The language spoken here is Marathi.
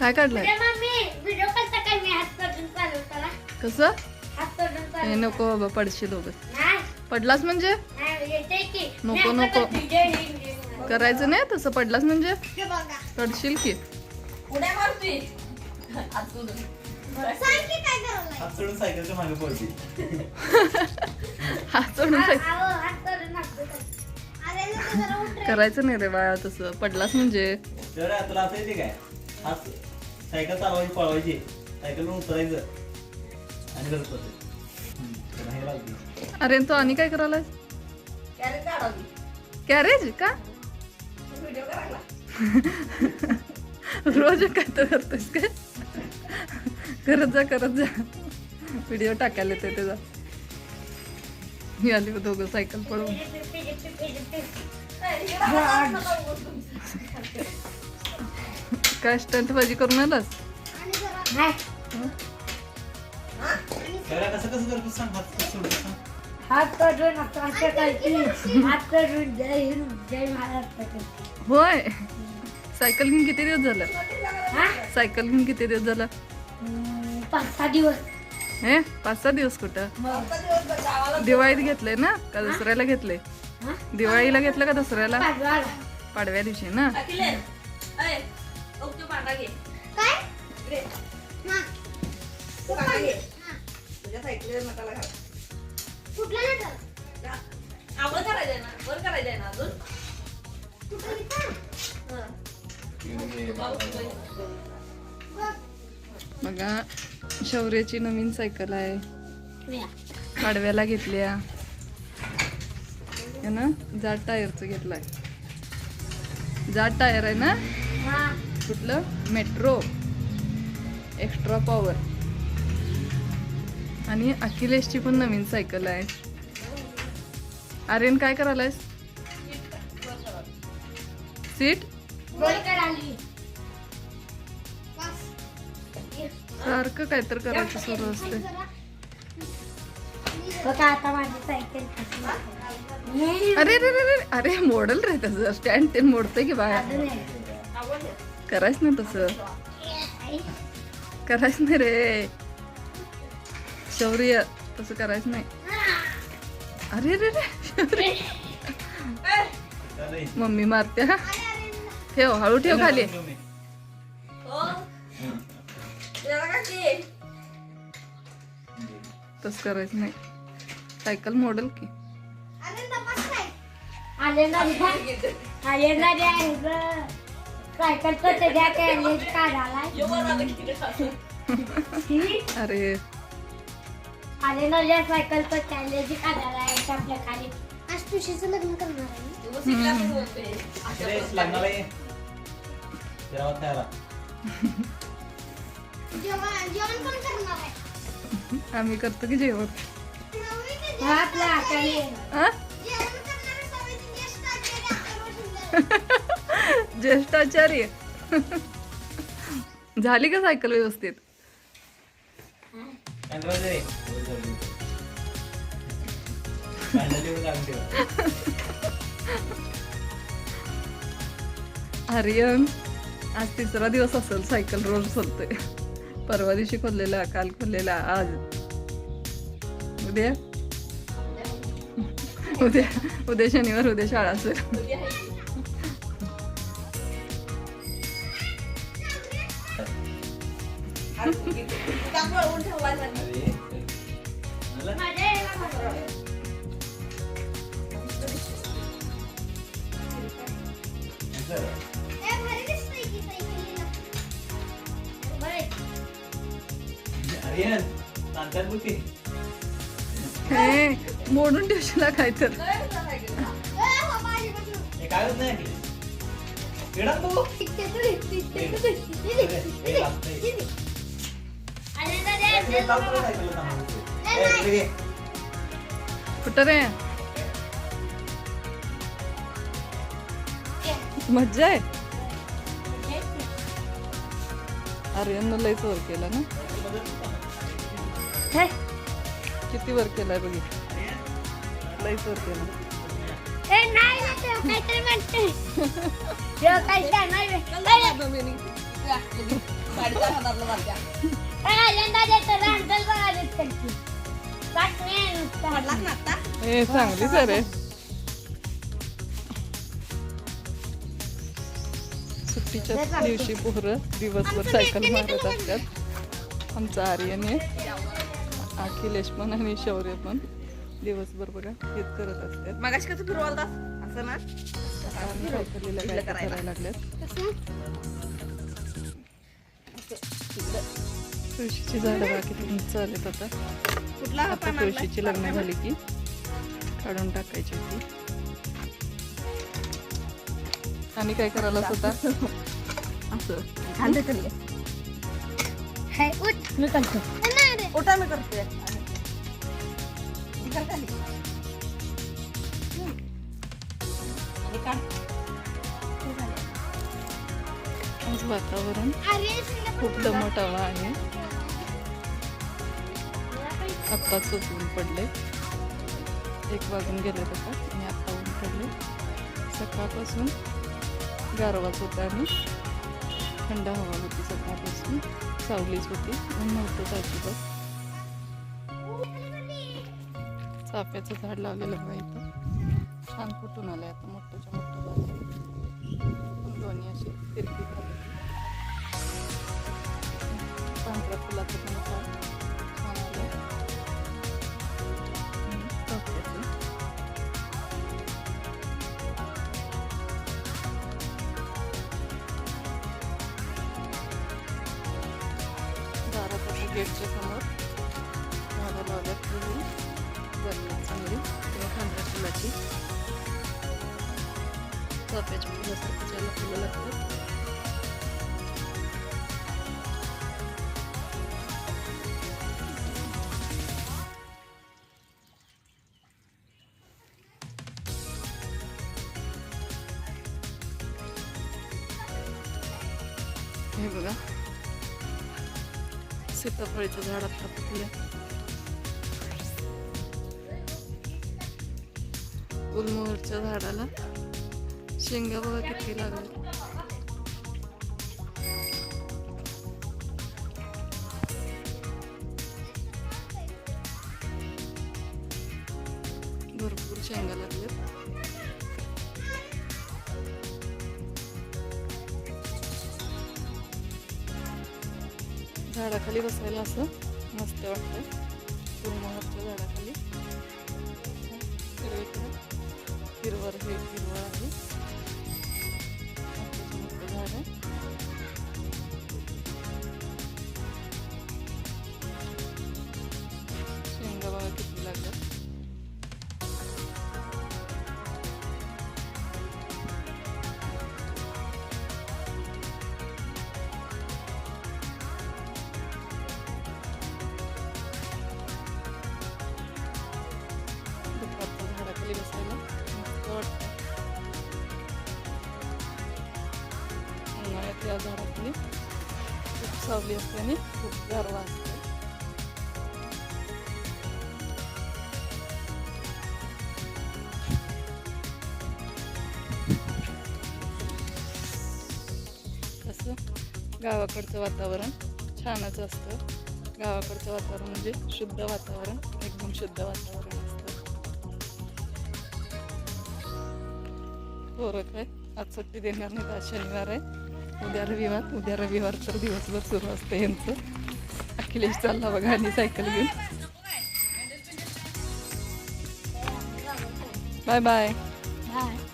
काय काढलंय? मम्मी व्हिडिओ करता काय मी हात पडून चालवताना कसं? हात पडून हे नको बाबा पडशील पडलास म्हणजे? नाही येते की. नको, नको. करायचं नाही तसं पडलास म्हणजे? हे बघा. पडशील की. करायचं नाही रे बाळा तसं. पडलास म्हणजे? काय? हात सायकल चालवायची पळवायची. सायकल उतरायचं. आणि करत होते हे लागली. अरे तो आणि काय काढावी. कॅरेज का? करायला. रोज काय तर करतोस काय? करत जा करत जा. व्हिडिओ टाकायला येते त्याचा. मी आली दोघं सायकल पळवून काय स्टंट बाजी करून आलास? नाही. त्याला कसं कसं करतो सांग हात कसं सोडतो सांग हात पडून असं असं करायची. हात पडून जय हिंद जय महाराष्ट्र होय. सायकल घेऊन किती दिवस झालं? हा? सायकल घेऊन किती दिवस झालं? हम्म, पाच सहा दिवस. हे? पाच सहा दिवस कुठं? दिवाळीत घेतलंय ना? का दसऱ्याला घेतलंय? हा? दिवाळीला घेतलं का दसऱ्याला. पाडव्या दिवशी ना? बघ. तो घे. तुझ्या घाल. करायचंय ना? वर करायचंय ना अजून? शौर्याची नवीन सायकल आहे. पाडव्याला घेतल्या. है ना जाड टायरचं घेतलाय. जाड टायर आहे ना? हा. कुठलं? मेट्रो एक्स्ट्रा पॉवर आणि अखिलेशची पण नवीन सायकल आहे. आर्यन काय करायलायस? सीट करायली. सारखं काहीतरी करायचं सुरू असते. अरे अरे अरे अरे मॉडेल रे तसं स्टँड ते मोडतंय की बाहेर? करायच ना तसं करायच नाही रे शौर्य तसं करायचं नाही अरे अरे रे शौर्य. मम्मी मारते हा ठेव हळू ठेव खाली तस करायच तसं करायचं नाही सायकल मॉडेल की आले ना आले ना सायकल तर त्याच्या कॅलेज काढायला. अरे. आले ना रे सायकल तर कॅलेज काढायला आहे आपल्या खाली? आज तुशीचं लग्न करणार आहे आम्ही करतो की जेवण? आपल्या हाताने ज्येष्ठाचार्य. झाली का सायकल व्यवस्थित? आर्यन आज तिसरा दिवस असेल सायकल रोज चालतोय. परवा दिवशी खोललेला काल खोललेला आज. उद्या? उद्या. उद्या शनिवार उद्या शाळा असेल. मोडून ठेवशील काय तर नाही. कुठं रे? मज्जा आहे. आर्यननं लयच वर केला ना. हे, किती वर केलाय बघित लयच वर केला. नाही पहिल्यांदा देतो रँडल बघायला त्यांची बातमी आहे नुसता. पडलाच ना आता? हे चांगलीच आहे. रे सुट्टीच्या दिवशी पोरं दिवसभर सायकल मारत असतात. आमचा आर्यन आहे. अखिलेश पण आणि शौर्य पण दिवसभर बघा हेच करत असतात. मगाशी कसं फिरवालतास असं ना? सायकलीला करायला. लागल्यात? तुळशीची झाडं उंच आलेत आता. कुठला हा? तुळशीची लग्न झाली की. काढून टाकायची होती. आणि काय करायला होता असं. मी करतो. उठा मी करते. वातावरण खूप दमट हवा आहे. आत्ताच ऊन पडले. एक वाजून गेले आता आणि आत्ता ऊन पडले. सकाळपासून गारवाच होता आणि थंड हवा होती सकाळपासून. सावलीच होती. ऊन नव्हतं अजिबात. चाफ्याचं झाड लावलेलं बघा इथं. छान फुटून आलंय आता मोठंच्या मोठं झालं दोन्ही अशी तिरकी झाली पांढऱ्या फुलाचं पण झाड. चाफ्याचं. गेटच्या समोर झाडं लावल्यात फुलं जगल्यात चांगली किंवा पांढऱ्या फुलाची चाफ्याच्या फुलासारखी ज्याला फुलं लागतात हे बघा. सीताफळीच्या झाडात फुले गुलमोहरच्या झाडाला शेंगा बघा किती लागल्या भरपूर शेंगा लागल्यात. झाडाखाली बसायला असं मस्त वाटतं. गुलमोहरच्या झाडाखाली. हिरवर हिरवळ हे हिरवळ आहे. झाड आहे. उन्हाळ्यात या खूप सावली असते आणि खूप गारवा असते. तसं गावाकडचं वातावरण छानच असतं. गावाकडचं वातावरण म्हणजे शुद्ध वातावरण एकदम शुद्ध वातावरण असतं. पोरं काय आज सुट्टी देणार नाही आज शनिवार आहे. उद्या रविवार उद्या रविवार तर दिवसभर सुरू असतं यांचं. अखिलेश चालला बघा आणि सायकल घेऊन. Bye bye bye